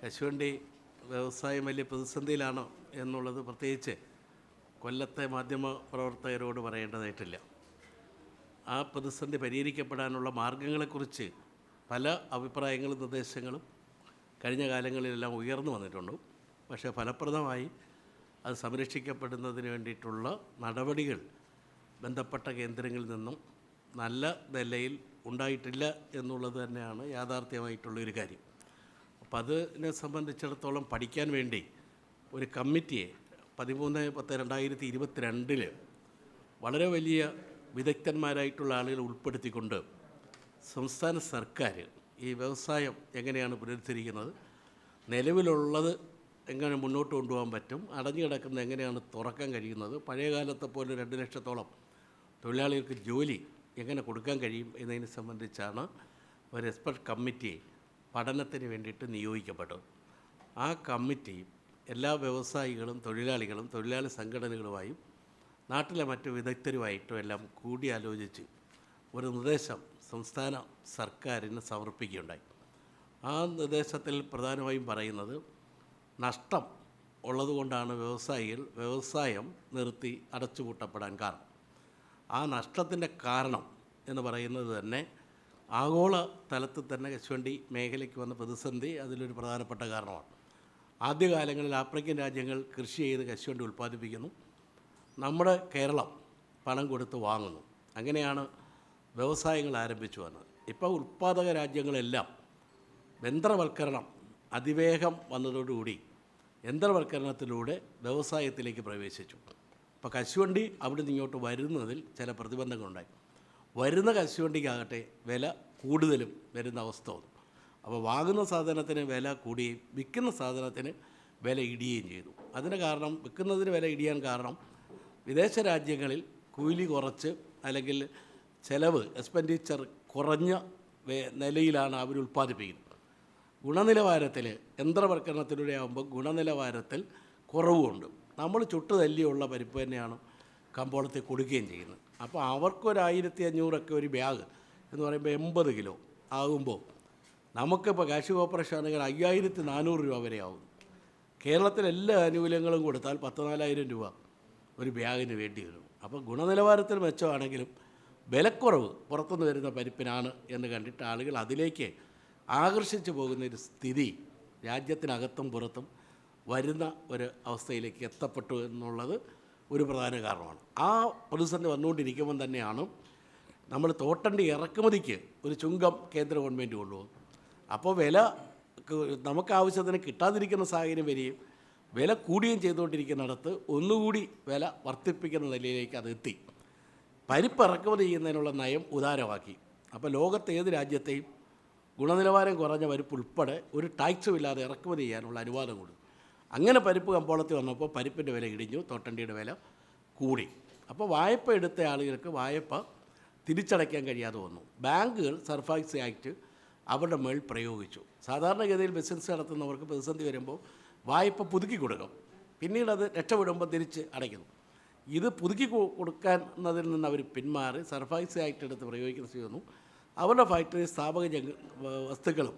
കശുവണ്ടി വ്യവസായം വലിയ പ്രതിസന്ധിയിലാണോ എന്നുള്ളത് പ്രത്യേകിച്ച് കൊല്ലത്തെ മാധ്യമ പ്രവർത്തകരോട് പറയേണ്ടതായിട്ടില്ല. ആ പ്രതിസന്ധി പരിഹരിക്കപ്പെടാനുള്ള മാർഗങ്ങളെക്കുറിച്ച് പല അഭിപ്രായങ്ങളും നിർദ്ദേശങ്ങളും കഴിഞ്ഞ കാലങ്ങളിലെല്ലാം ഉയർന്നു വന്നിട്ടുണ്ട്. പക്ഷേ ഫലപ്രദമായി അത് സംരക്ഷിക്കപ്പെടുന്നതിന് വേണ്ടിയിട്ടുള്ള നടപടികൾ ബന്ധപ്പെട്ട കേന്ദ്രങ്ങളിൽ നിന്നും നല്ല നിലയിൽ ഉണ്ടായിട്ടില്ല എന്നുള്ളത് തന്നെയാണ് യാഥാർത്ഥ്യമായിട്ടുള്ളൊരു കാര്യം. അപ്പോൾ അതിനെ സംബന്ധിച്ചിടത്തോളം പഠിക്കാൻ വേണ്ടി ഒരു കമ്മിറ്റിയെ പതിമൂന്ന് പത്ത് രണ്ടായിരത്തി ഇരുപത്തിരണ്ടിൽ വളരെ വലിയ വിദഗ്ധന്മാരായിട്ടുള്ള ആളുകൾ ഉൾപ്പെടുത്തിക്കൊണ്ട് സംസ്ഥാന സർക്കാർ ഈ വ്യവസായം എങ്ങനെയാണ് പുനരുദ്ധരിക്കുന്നത് നിലവിലുള്ളത് എങ്ങനെ മുന്നോട്ട് കൊണ്ടുപോകാൻ പറ്റും അടഞ്ഞു കിടക്കുന്നത് എങ്ങനെയാണ് തുറക്കാൻ കഴിയുന്നത് പഴയ കാലത്തെ പോലെ രണ്ട് ലക്ഷത്തോളം തൊഴിലാളികൾക്ക് ജോലി എങ്ങനെ കൊടുക്കാൻ കഴിയും എന്നതിനെ സംബന്ധിച്ചാണ് ഒരു എക്സ്പെർട്ട് കമ്മിറ്റി പഠനത്തിന് വേണ്ടിയിട്ട് നിയോഗിക്കപ്പെട്ടത് ആ കമ്മിറ്റി എല്ലാ വ്യവസായികളും തൊഴിലാളികളും തൊഴിലാളി സംഘടനകളുമായും നാട്ടിലെ മറ്റു വിദഗ്ധരുമായിട്ടും എല്ലാം കൂടിയാലോചിച്ച് ഒരു നിർദ്ദേശം സംസ്ഥാന സർക്കാരിന് സമർപ്പിക്കുകയുണ്ടായി. ആ നിർദ്ദേശത്തിൽ പ്രധാനമായും പറയുന്നത് നഷ്ടം ഉള്ളതുകൊണ്ടാണ് വ്യവസായികൾ വ്യവസായം നിർത്തി അടച്ചുപൂട്ടപ്പെടാൻ കാരണം. ആ നഷ്ടത്തിന്റെ കാരണം എന്ന് പറയുന്നത് തന്നെ ആഗോള തലത്തിൽ തന്നെ കശുവണ്ടി മേഖലയ്ക്ക് വന്ന പ്രതിസന്ധി അതിലൊരു പ്രധാനപ്പെട്ട കാരണമാണ്. ആദ്യകാലങ്ങളിൽ ആഫ്രിക്കൻ രാജ്യങ്ങൾ കൃഷി ചെയ്ത് കശുവണ്ടി ഉൽപ്പാദിപ്പിക്കുന്നു. നമ്മുടെ കേരളം പണം കൊടുത്ത് വാങ്ങുന്നു. അങ്ങനെയാണ് വ്യവസായങ്ങൾ ആരംഭിച്ചു വന്നത്. ഇപ്പോൾ ഉൽപ്പാദക രാജ്യങ്ങളെല്ലാം യന്ത്രവൽക്കരണം അതിവേഗം വന്നതോടുകൂടി യന്ത്രവൽക്കരണത്തിലൂടെ വ്യവസായത്തിലേക്ക് പ്രവേശിച്ചു. അപ്പോൾ കശുവണ്ടി അവിടെ ഇങ്ങോട്ട് വരുന്നതിൽ ചില പ്രതിബന്ധങ്ങളുണ്ടായി. വരുന്ന കശുവണ്ടിക്കാകട്ടെ വില കൂടുതലും വരുന്ന അവസ്ഥ വന്നു. അപ്പോൾ വാങ്ങുന്ന സാധനത്തിന് വില കൂടുകയും വിൽക്കുന്ന സാധനത്തിന് വില ഇടിയുകയും ചെയ്തു. അതിന് കാരണം വിൽക്കുന്നതിന് വില ഇടിയാൻ കാരണം വിദേശ രാജ്യങ്ങളിൽ കൂലി കുറച്ച് അല്ലെങ്കിൽ ചെലവ് എക്സ്പെൻഡിച്ചർ കുറഞ്ഞ നിലയിലാണ് അവർ ഉൽപ്പാദിപ്പിക്കുന്നത്. ഗുണനിലവാരത്തിൽ യന്ത്രവൽക്കരണത്തിലൂടെ ആകുമ്പോൾ ഗുണനിലവാരത്തിൽ കുറവുണ്ട്. നമ്മൾ ചുട്ടുതല്ലിയുള്ള പരിപ്പ് തന്നെയാണ് കമ്പോളത്തിൽ കൊടുക്കുകയും ചെയ്യുന്നത്. അപ്പോൾ അവർക്കൊരായിരത്തി അഞ്ഞൂറൊക്കെ ഒരു ബാഗ് എന്ന് പറയുമ്പോൾ എൺപത് കിലോ ആകുമ്പോൾ നമുക്കിപ്പോൾ കാശ് കോർപ്പറേഷൻ ആണെങ്കിൽ അയ്യായിരത്തി നാനൂറ് രൂപ വരെ ആവും. കേരളത്തിലെ എല്ലാ ആനുകൂല്യങ്ങളും കൊടുത്താൽ പത്ത് നാലായിരം രൂപ ഒരു ബാഗിന് വേണ്ടി വരും. അപ്പോൾ ഗുണനിലവാരത്തിൽ മെച്ചമാണെങ്കിലും വിലക്കുറവ് പുറത്തുനിന്ന് വരുന്ന പരിപ്പിനാണ് എന്ന് കണ്ടിട്ട് ആളുകൾ അതിലേക്ക് ആകർഷിച്ചു പോകുന്ന ഒരു സ്ഥിതി രാജ്യത്തിനകത്തും പുറത്തും വരുന്ന ഒരു അവസ്ഥയിലേക്ക് എത്തപ്പെട്ടു എന്നുള്ളത് ഒരു പ്രധാന കാരണമാണ്. ആ പ്രതിസന്ധി വന്നുകൊണ്ടിരിക്കുമ്പം തന്നെയാണ് നമ്മൾ തോട്ടണ്ടി ഇറക്കുമതിക്ക് ഒരു ചുങ്കം കേന്ദ്ര ഗവൺമെന്റ് കൊണ്ടുപോകും അപ്പോൾ വില ക്ക് നമുക്ക് ആവശ്യത്തിന് കിട്ടാതിരിക്കുന്ന സാഹചര്യം വരികയും വില കൂടുകയും ചെയ്തുകൊണ്ടിരിക്കുന്നിടത്ത് ഒന്നുകൂടി വില വർദ്ധിപ്പിക്കുന്ന നിലയിലേക്ക് അത് എത്തി. പരിപ്പ് ഇറക്കുമതി ചെയ്യുന്നതിനുള്ള നയം ഉദാരമാക്കി. അപ്പോൾ ലോകത്തെ ഏത് രാജ്യത്തെയും ഗുണനിലവാരം കുറഞ്ഞ പരിപ്പ് ഉൾപ്പെടെ ഒരു ടാക്സും ഇല്ലാതെ ഇറക്കുമതി ചെയ്യാനുള്ള അനുവാദം കൊടുത്തു. അങ്ങനെ പരിപ്പ് കമ്പോളത്തിൽ വന്നപ്പോൾ പരിപ്പിന്റെ വില ഇടിഞ്ഞു തോട്ടണ്ടിയുടെ വില കൂടി. അപ്പോൾ വായ്പ എടുത്ത ആളുകൾക്ക് വായ്പ തിരിച്ചടയ്ക്കാൻ കഴിയാതെ വന്നു. ബാങ്കുകൾ സർഫാക്സ് ആക്ട് അവരുടെ മേൽ പ്രയോഗിച്ചു. സാധാരണഗതിയിൽ ബിസിനസ് നടത്തുന്നവർക്ക് പ്രതിസന്ധി വരുമ്പോൾ വായ്പ പുതുക്കി കൊടുക്കും. പിന്നീട് അത് രക്ഷപ്പെടുമ്പോൾ തിരിച്ച് അടയ്ക്കുന്നു. ഇത് പുതുക്കി കൊടുക്കുന്നതിൽ നിന്ന് അവർ പിന്മാറി സർഫാക്സ് ആക്ട് എടുത്ത് പ്രയോഗിക്കുന്ന വന്നു. അവരുടെ ഫാക്ടറി സ്ഥാപക വസ്തുക്കളും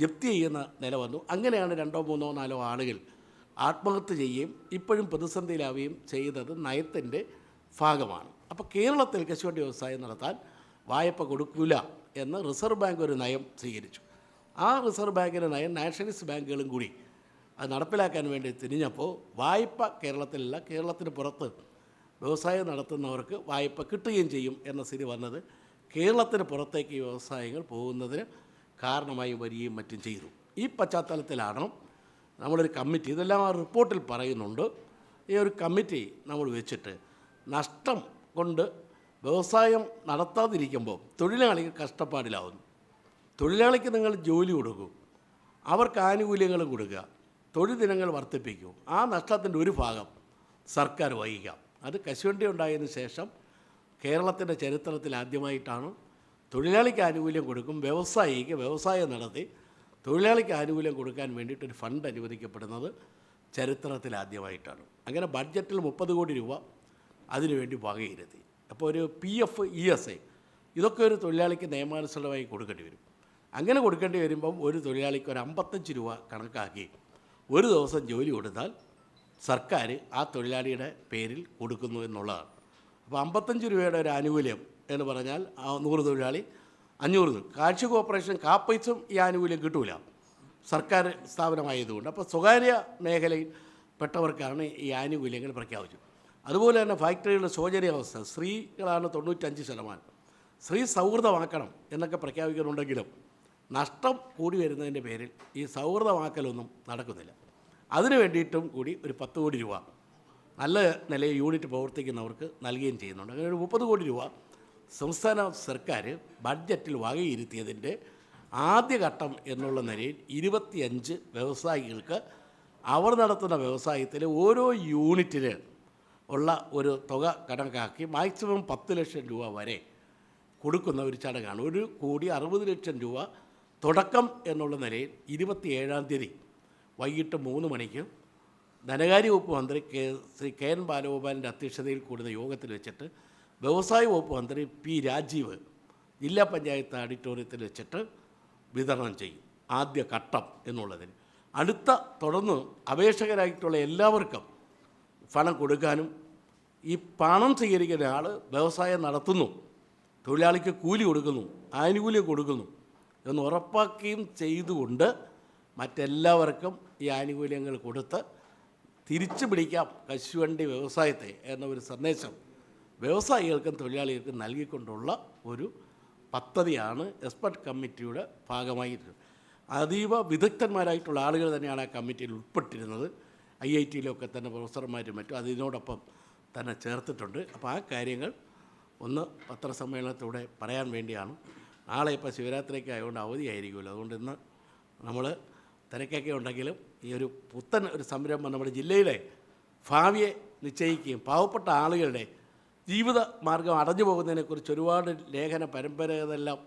ജപ്തി ചെയ്യുന്ന നില വന്നു. അങ്ങനെയാണ് രണ്ടോ മൂന്നോ നാലോ ആളുകൾ ആത്മഹത്യ ചെയ്യുകയും ഇപ്പോഴും പ്രതിസന്ധിയിലാവുകയും ചെയ്തത് നയത്തിന്റെ ഭാഗമാണ്. അപ്പോൾ കേരളത്തിൽ കശുവണ്ടി വ്യവസായം നടത്താൻ വായ്പ കൊടുക്കില്ല എന്ന് റിസർവ് ബാങ്ക് ഒരു നയം സ്വീകരിച്ചു. ആ റിസർവ് ബാങ്കിന്റെ നയം നാഷണലിസ്റ്റ് ബാങ്കുകളും കൂടി അത് നടപ്പിലാക്കാൻ വേണ്ടി തിരിഞ്ഞപ്പോൾ വായ്പ കേരളത്തിലല്ല കേരളത്തിന് പുറത്ത് വ്യവസായം നടത്തുന്നവർക്ക് വായ്പ കിട്ടുകയും ചെയ്യും എന്ന സ്ഥിതി വന്നത് കേരളത്തിന് പുറത്തേക്ക് വ്യവസായങ്ങൾ പോകുന്നതിന് കാരണമായി വരികയും മറ്റും ചെയ്തു. ഈ പശ്ചാത്തലത്തിലാണ് നമ്മളൊരു കമ്മിറ്റി ഇതെല്ലാം ആ റിപ്പോർട്ടിൽ പറയുന്നുണ്ട്. ഈ ഒരു കമ്മിറ്റി നമ്മൾ വെച്ചിട്ട് നഷ്ടം കൊണ്ട് വ്യവസായം നടത്താതിരിക്കുമ്പോൾ തൊഴിലാളിക്ക് കഷ്ടപ്പാടിലാവുന്നു. തൊഴിലാളിക്ക് നിങ്ങൾ ജോലി കൊടുക്കൂ അവർക്ക് ആനുകൂല്യങ്ങൾ കൊടുക്കുക തൊഴിൽ ദിനങ്ങൾ വർദ്ധിപ്പിക്കൂ. ആ നഷ്ടത്തിന്റെ ഒരു ഭാഗം സർക്കാർ വഹിക്കാം അത് കശുവണ്ടി ഉണ്ടായതിനു ശേഷം കേരളത്തിന്റെ ചരിത്രത്തിൽ ആദ്യമായിട്ടാണ് തൊഴിലാളിക്ക് ആനുകൂല്യം കൊടുക്കും വ്യവസായിക്ക് വ്യവസായം നടത്തി തൊഴിലാളിക്ക് ആനുകൂല്യം കൊടുക്കാൻ വേണ്ടിയിട്ടൊരു ഫണ്ട് അനുവദിക്കപ്പെടുന്നത് ചരിത്രത്തിൽ ആദ്യമായിട്ടാണ്. അങ്ങനെ ബഡ്ജറ്റിൽ മുപ്പത് കോടി രൂപ അതിനുവേണ്ടി വകയിരുത്തി. അപ്പോൾ ഒരു P F E S I ഇതൊക്കെ ഒരു തൊഴിലാളിക്ക് നിയമാനുസൃതമായി കൊടുക്കേണ്ടി വരും. അങ്ങനെ കൊടുക്കേണ്ടി വരുമ്പം ഒരു തൊഴിലാളിക്ക് ഒരു അമ്പത്തഞ്ച് രൂപ കണക്കാക്കി ഒരു ദിവസം ജോലി കൊടുത്താൽ സർക്കാർ ആ തൊഴിലാളിയുടെ പേരിൽ കൊടുക്കുന്നു എന്നുള്ളതാണ്. അപ്പോൾ അമ്പത്തഞ്ച് രൂപയുടെ ഒരു ആനുകൂല്യം എന്ന് പറഞ്ഞാൽ ആ നൂറ് തൊഴിലാളി അഞ്ഞൂറ് കാർഷിക കോർപ്പറേഷൻ കാപ്പൈസും ഈ ആനുകൂല്യം കിട്ടൂല. സർക്കാർ സ്ഥാപനമായതുകൊണ്ട്. അപ്പോൾ സ്വകാര്യ മേഖലയിൽ പെട്ടവർക്കാണ് ഈ ആനുകൂല്യങ്ങൾ പ്രഖ്യാപിച്ചത്. അതുപോലെ തന്നെ ഫാക്ടറികളുടെ ശോചനീയാവസ്ഥ. സ്ത്രീകളാണ് തൊണ്ണൂറ്റഞ്ച് ശതമാനം. സ്ത്രീ സൗഹൃദമാക്കണം എന്നൊക്കെ പ്രഖ്യാപിക്കുന്നുണ്ടെങ്കിലും നഷ്ടം കൂടി വരുന്നതിന്റെ പേരിൽ ഈ സൗഹൃദമാക്കലൊന്നും നടക്കുന്നില്ല. അതിനു വേണ്ടിയിട്ടും കൂടി ഒരു പത്ത് കോടി രൂപ നല്ല നിലയിൽ യൂണിറ്റ് പ്രവർത്തിക്കുന്നവർക്ക് നൽകുകയും ചെയ്യുന്നുണ്ട്. അങ്ങനെ ഒരു മുപ്പത് കോടി രൂപ സംസ്ഥാന സർക്കാർ ബഡ്ജറ്റിൽ വകയിരുത്തിയതിന്റെ ആദ്യഘട്ടം എന്നുള്ള നിലയിൽ ഇരുപത്തിയഞ്ച് വ്യവസായികൾക്ക് അവർ നടത്തുന്ന വ്യവസായത്തിലെ ഓരോ യൂണിറ്റിന് ഉള്ള ഒരു തുക കണക്കാക്കി മാക്സിമം പത്ത് ലക്ഷം രൂപ വരെ കൊടുക്കുന്ന ഒരു ചടങ്ങാണ്. ഒരു കോടി അറുപത് ലക്ഷം രൂപ തുടക്കം എന്നുള്ള നിലയിൽ ഇരുപത്തിയേഴാം തീയതി വൈകിട്ട് മൂന്ന് മണിക്ക് ധനകാര്യ വകുപ്പ് മന്ത്രി കെ ശ്രീ കെ എൻ ബാലഗോപാലിന്റെ അധ്യക്ഷതയിൽ കൂടുന്ന യോഗത്തിൽ വെച്ചിട്ട് വ്യവസായ വകുപ്പ് മന്ത്രി പി രാജീവ് ജില്ലാ പഞ്ചായത്ത് ഓഡിറ്റോറിയത്തിൽ വെച്ചിട്ട് വിതരണം ചെയ്യും ആദ്യ ഘട്ടം എന്നുള്ളതിന്. അടുത്ത തുടർന്ന് അപേക്ഷകരായിട്ടുള്ള എല്ലാവർക്കും പണം കൊടുക്കാനും ഈ പണം സ്വീകരിക്കുന്ന ആൾ വ്യവസായം നടത്തുന്നു തൊഴിലാളിക്ക് കൂലി കൊടുക്കുന്നു ആനുകൂല്യം കൊടുക്കുന്നു എന്ന് ഉറപ്പാക്കുകയും ചെയ്തുകൊണ്ട് മറ്റെല്ലാവർക്കും ഈ ആനുകൂല്യങ്ങൾ കൊടുത്ത് തിരിച്ചു പിടിക്കാം കശുവണ്ടി വ്യവസായത്തെ എന്നൊരു സന്ദേശം വ്യവസായികൾക്കും തൊഴിലാളികൾക്കും നൽകിക്കൊണ്ടുള്ള ഒരു പദ്ധതിയാണ് എക്സ്പെർട്ട് കമ്മിറ്റിയുടെ ഭാഗമായിരുന്നത് അതീവ വിദഗ്ധന്മാരായിട്ടുള്ള ആളുകൾ തന്നെയാണ് ആ കമ്മിറ്റിയിൽ ഉൾപ്പെട്ടിരുന്നത്. ഐ ഐ ടിയിലൊക്കെ തന്നെ പ്രൊഫസർമാരും മറ്റും അതിനോടൊപ്പം തന്നെ ചേർത്തിട്ടുണ്ട്. അപ്പോൾ ആ കാര്യങ്ങൾ ഒന്ന് പത്രസമ്മേളനത്തിലൂടെ പറയാൻ വേണ്ടിയാണ്. നാളെ ഇപ്പോൾ ശിവരാത്രിക്ക് ആയതുകൊണ്ട് അവധിയായിരിക്കുമല്ലോ. അതുകൊണ്ട് ഇന്ന് നമ്മൾ തിരക്കൊക്കെ ഉണ്ടെങ്കിലും ഈ ഒരു പുത്തൻ ഒരു സംരംഭം നമ്മുടെ ജില്ലയിലെ ഭാവിയെ നിശ്ചയിക്കുകയും പാവപ്പെട്ട ആളുകളുടെ ജീവിത മാർഗം അടഞ്ഞു പോകുന്നതിനെക്കുറിച്ച് ഒരുപാട് ലേഖന പരമ്പരകളെല്ലാം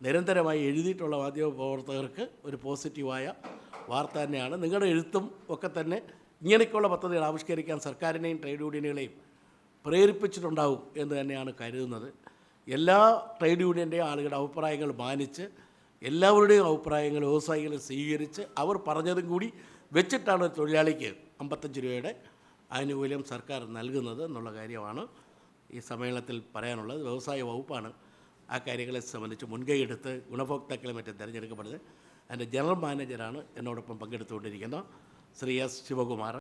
നിരന്തരമായി എഴുതിയിട്ടുള്ള മാധ്യമ പ്രവർത്തകർക്ക് ഒരു പോസിറ്റീവായ വാർത്ത തന്നെയാണ്. നിങ്ങളുടെ എഴുത്തും ഒക്കെ തന്നെ ഇങ്ങനെയൊക്കെയുള്ള പദ്ധതികൾ ആവിഷ്കരിക്കാൻ സർക്കാരിനെയും ട്രേഡ് യൂണിയനുകളെയും പ്രേരിപ്പിച്ചിട്ടുണ്ടാവും എന്ന് തന്നെയാണ് കരുതുന്നത്. എല്ലാ ട്രേഡ് യൂണിയന്റെയും ആളുകളുടെ അഭിപ്രായങ്ങൾ മാനിച്ച് എല്ലാവരുടെയും അഭിപ്രായങ്ങൾ വ്യവസായികൾ സ്വീകരിച്ച് അവർ പറഞ്ഞതും കൂടി വെച്ചിട്ടാണ് തൊഴിലാളിക്ക് അമ്പത്തഞ്ച് രൂപയുടെ ആനുകൂല്യം സർക്കാർ നൽകുന്നത് എന്നുള്ള കാര്യമാണ് ഈ സമ്മേളനത്തിൽ പറയാനുള്ളത്. വ്യവസായ വകുപ്പാണ് ആ കാര്യങ്ങളെ സംബന്ധിച്ച് മുൻകൈയെടുത്ത് ഗുണഭോക്താക്കളെ മറ്റും തിരഞ്ഞെടുക്കപ്പെടുന്നത്. അതിന്റെ ജനറൽ മാനേജരാണ് എന്നോടൊപ്പം പങ്കെടുത്തുകൊണ്ടിരിക്കുന്ന ശ്രീ എസ് ശിവകുമാർ.